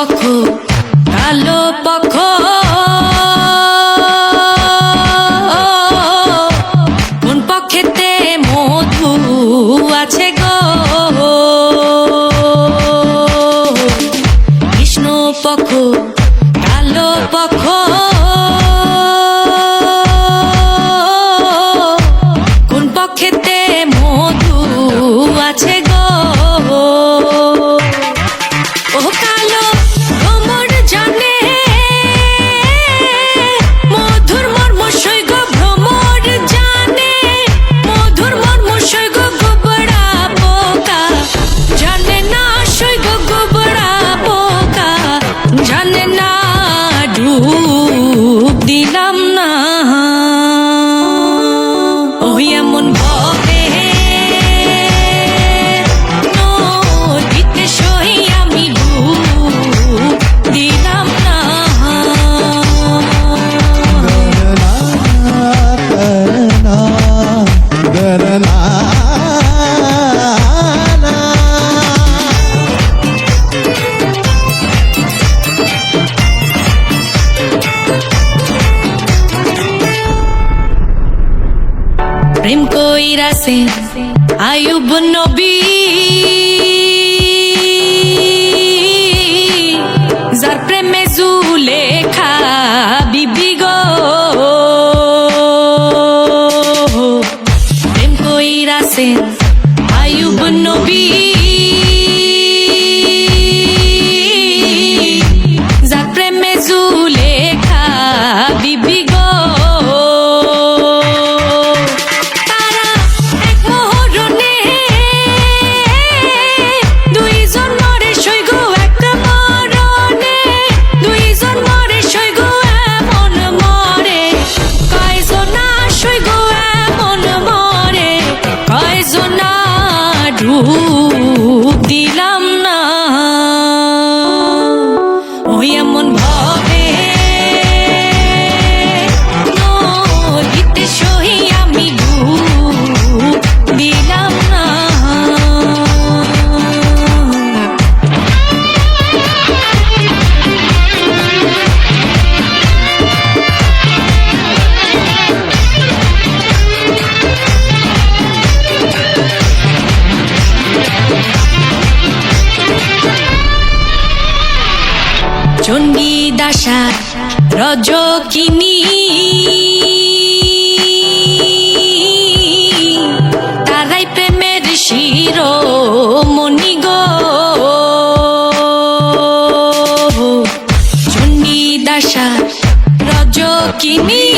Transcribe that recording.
পক্ষ কালো পক্ষ। প্রেম কইরাছে আয়ুব নবী। চণ্ডী দাসা রজকিনী। তারাই প্রেমের শিরো মনি গো। চণ্ডী দাসা রজকিনী।